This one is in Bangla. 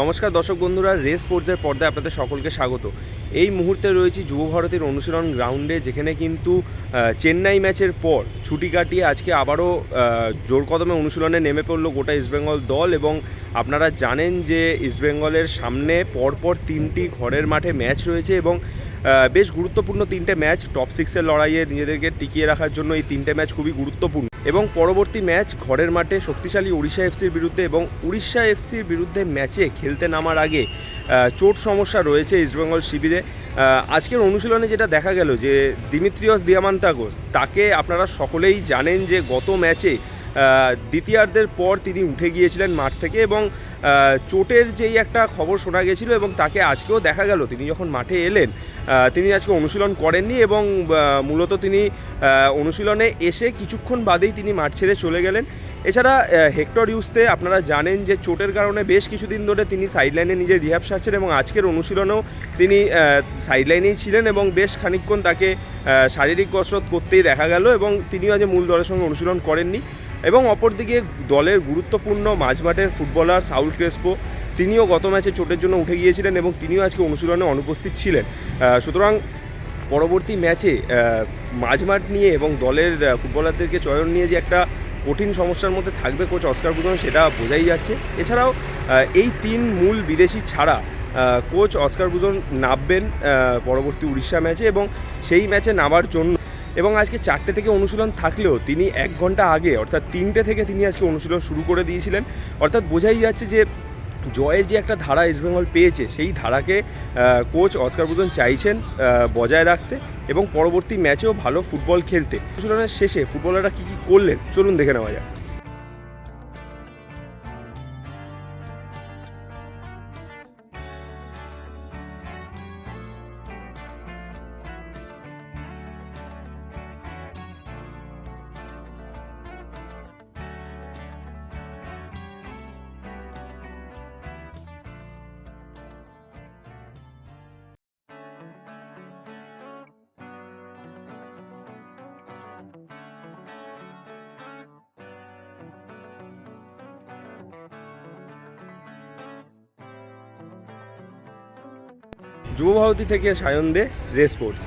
নমস্কার দর্শক বন্ধুরা, রেস পর্যায়ের পর্দায় আপনাদের সকলকে স্বাগত। এই মুহূর্তে রয়েছি যুব ভারতের অনুশীলন গ্রাউন্ডে, যেখানে কিন্তু চেন্নাই ম্যাচের পর ছুটি কাটিয়ে আজকে আবারও জোর কদমে অনুশীলনে নেমে পড়ল গোটা ইস্টবেঙ্গল দল এবং আপনারা জানেন যে ইস্টবেঙ্গলের সামনে পরপর তিনটি ঘরের মাঠে ম্যাচ রয়েছে এবং বেশ গুরুত্বপূর্ণ তিনটে ম্যাচ টপ সিক্সের লড়াইয়ে নিজেদেরকে টিকিয়ে রাখার জন্য এই তিনটে ম্যাচ খুবই গুরুত্বপূর্ণ। এবং পরবর্তী ম্যাচ ঘরের মাঠে শক্তিশালী উড়িষ্যা এফসির বিরুদ্ধে এবং উড়িষ্যা এফসির বিরুদ্ধে ম্যাচে খেলতে নামার আগে চোট সমস্যা রয়েছে ইস্টবেঙ্গল শিবিরে। আজকের অনুশীলনে যেটা দেখা গেল যে দিমিত্রিয়স দিয়ামান্তাগোস, তাকে আপনারা সকলেই জানেন যে গত ম্যাচে দ্বিতীয়ার্ধের পর তিনি উঠে গিয়েছিলেন মাঠ থেকে এবং চোটের যেই একটা খবর শোনা গেছিল এবং তাকে আজকেও দেখা গেল, তিনি যখন মাঠে এলেন তিনি আজকে অনুশীলন করেননি এবং মূলত তিনি অনুশীলনে এসে কিছুক্ষণ বাদেই তিনি মাঠ ছেড়ে চলে গেলেন। এছাড়া হেক্টর ইউসতে আপনারা জানেন যে চোটের কারণে বেশ কিছুদিন ধরে তিনি সাইডলাইনে নিজের রিহাব সারছেন এবং আজকের অনুশীলনেও তিনি সাইডলাইনেই ছিলেন এবং বেশ খানিকক্ষণ তাকে শারীরিক কসরত করতেই দেখা গেল এবং তিনিও আজ মূল দলের সঙ্গে অনুশীলন করেননি। এবং অপরদিকে দলের গুরুত্বপূর্ণ মাঝমাঠের ফুটবলার সাউল ক্রেসপো, তিনিও গত ম্যাচে চোটের জন্য উঠে গিয়েছিলেন এবং তিনিও আজকে অনুশীলনে অনুপস্থিত ছিলেন। সুতরাং পরবর্তী ম্যাচে মাঝমাঠ নিয়ে এবং দলের ফুটবলারদেরকে চয়ন নিয়ে যে একটা কঠিন সমস্যার মধ্যে থাকবে কোচ অস্কার বুদন সেটা বোঝাই যাচ্ছে। এছাড়াও এই তিন মূল বিদেশি ছাড়া কোচ অস্কার বুজন নামবেন পরবর্তী উড়িষ্যা ম্যাচে এবং সেই ম্যাচে নামার জন্য এবং আজকে চারটে থেকে অনুশীলন থাকলেও তিনি এক ঘণ্টা আগে, অর্থাৎ তিনটে থেকে তিনি আজকে অনুশীলন শুরু করে দিয়েছিলেন। অর্থাৎ বোঝাই যাচ্ছে যে, জয়ের যে একটা ধারা ইস্টবেঙ্গল পেয়েছে, সেই ধারাকে কোচ অস্কার বুজন চাইছেন বজায় রাখতে এবং পরবর্তী ম্যাচেও ভালো ফুটবল খেলতে। অনুশীলনের শেষে ফুটবলাররা কী কী করলেন? চলুন দেখে নেওয়া যাক। যুব ভারতী থেকে সায়ন দে রেস স্পোর্টস।